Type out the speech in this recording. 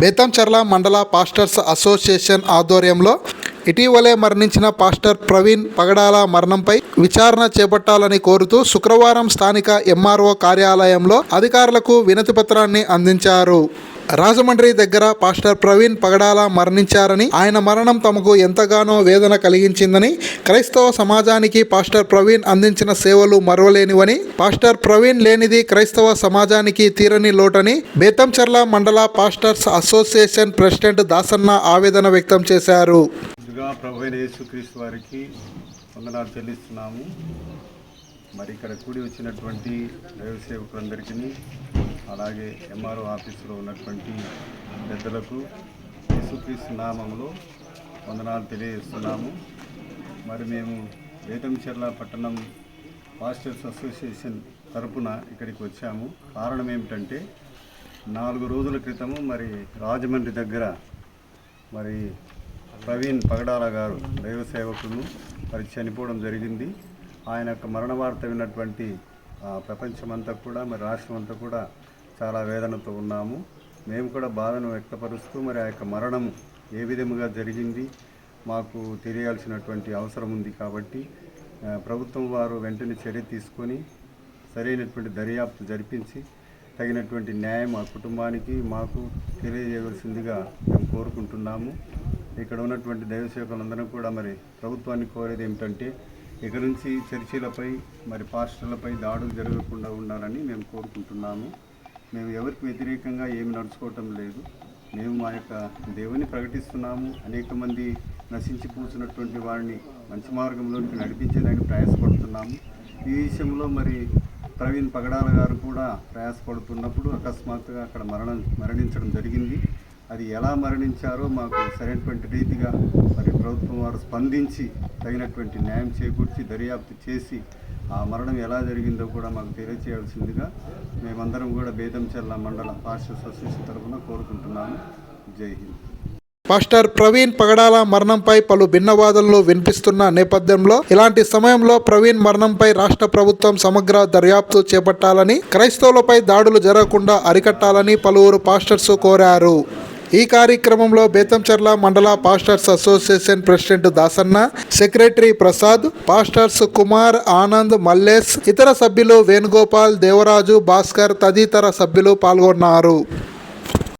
బేతంచెర్ల మండల pastors association ఆధ్వర్యంలో ఇటీవలే మరణించిన పాస్టర్ ప్రవీణ్ పగడాల మరణంపై విచారణ చేపట్టాలని కోరుతూ శుక్రవారం స్థానిక ఎంఆర్ఓ కార్యాలయంలో అధికారులకు వినతిపత్రాన్ని అందించారు. రాజమండ్రి దగ్గర పాస్టర్ ప్రవీణ్ పగడాల మరణించారని ఆయన మరణం తమకు ఎంతగానో వేదన కలిగించిందని క్రైస్తవ సమాజానికి పాస్టర్ ప్రవీణ్ అందించిన సేవలు మరవలేనివని పాస్టర్ ప్రవీణ్ లేనిది క్రైస్తవ సమాజానికి తీరని లోటని బేతంచెర్ల మండల పాస్టర్స్ అసోసియేషన్ ప్రెసిడెంట్ దాసన్న ఆవేదన వ్యక్తం చేశారు. వారికి వందనాలు చెల్లిస్తున్నాము. మరి ఇక్కడ కూడి వచ్చినటువంటి దైవ సేవకులందరికీ అలాగే ఎంఆర్ఓ ఆఫీసులో ఉన్నటువంటి పెద్దలకు యేసుక్రీస్తు నామంలో వందనాలు తెలియజేస్తున్నాము. మరి మేము వేతంచెర్ల పట్టణం పాస్టర్స్ అసోసియేషన్ తరపున ఇక్కడికి వచ్చాము. కారణం ఏమిటంటే నాలుగు రోజుల క్రితము మరి రాజమండ్రి దగ్గర మరి ప్రవీణ్ పగడాల గారు దైవ సేవకును మరి చనిపోవడం జరిగింది. ఆయన యొక్క మరణ వార్త విన్నటువంటి ఆ, ప్రపంచమంతా కూడా మరి రాష్ట్రం అంతా కూడా చాలా వేదనతో ఉన్నాము. మేము కూడా బాధను వ్యక్తపరుస్తూ మరి ఆ యొక్క మరణం ఏ విధముగా జరిగింది మాకు తెలియాల్సినటువంటి అవసరం ఉంది కాబట్టి ప్రభుత్వం వారు వెంటనే చర్య తీసుకొని సరైనటువంటి దర్యాప్తు జరిపించి తగినటువంటి న్యాయం ఆ కుటుంబానికి మాకు తెలియజేయవలసిందిగా మేము కోరుకుంటున్నాము. ఇక్కడ ఉన్నటువంటి దైవ సేవకులందరం కూడా మరి ప్రభుత్వాన్ని కోరేది ఏమిటంటే ఇక నుంచి చర్చిలపై మరి పాస్టర్లపై దాడులు జరగకుండా ఉండాలని మేము కోరుకుంటున్నాము. మేము ఎవరికి వ్యతిరేకంగా ఏమి నడుచుకోవటం లేదు. మేము మా యొక్క దేవుని ప్రకటిస్తున్నాము. అనేక మంది నశించి పూసినటువంటి వారిని మంచి మార్గంలోనికి నడిపించేదానికి ప్రయాసపడుతున్నాము. ఈ విషయంలో మరి ప్రవీణ్ పగడాల గారు కూడా ప్రయాసపడుతున్నప్పుడు అకస్మాత్తుగా అక్కడ మరణం మరణించడం జరిగింది. అది ఎలా మరణించారో మాకు సరైనటువంటి రీతిగా మరి ప్రభుత్వం వారు స్పందించి తగినటువంటి న్యాయం చేకూర్చి దర్యాప్తు చేసి ఆ మరణం ఎలా జరిగిందో కూడా మాకు తెలియచేయాల్సిందిగా మేమందరం కూడా బేదంచెల్ల మండల పాస్టర్ అసోసియేషన్ తరఫున కోరుకుంటున్నాము. జై హింద్. పాస్టర్ ప్రవీణ్ పగడాల మరణంపై పలు భిన్నవాదనలు వినిపిస్తున్న నేపథ్యంలో ఇలాంటి సమయంలో ప్రవీణ్ మరణంపై రాష్ట్ర ప్రభుత్వం సమగ్ర దర్యాప్తు చేపట్టాలని క్రైస్తవులపై దాడులు జరగకుండా అరికట్టాలని పలువురు పాస్టర్స్ కోరారు. ఈ కార్యక్రమంలో బేతంచర్ల మండల pastors association president Dasanna secretary Prasad pastors Kumar Anand Mallesh ఇతర సభ్యులు వేణుగోపాల్ దేవరాజు భాస్కర్ తదితర సభ్యులు పాల్గొన్నారు.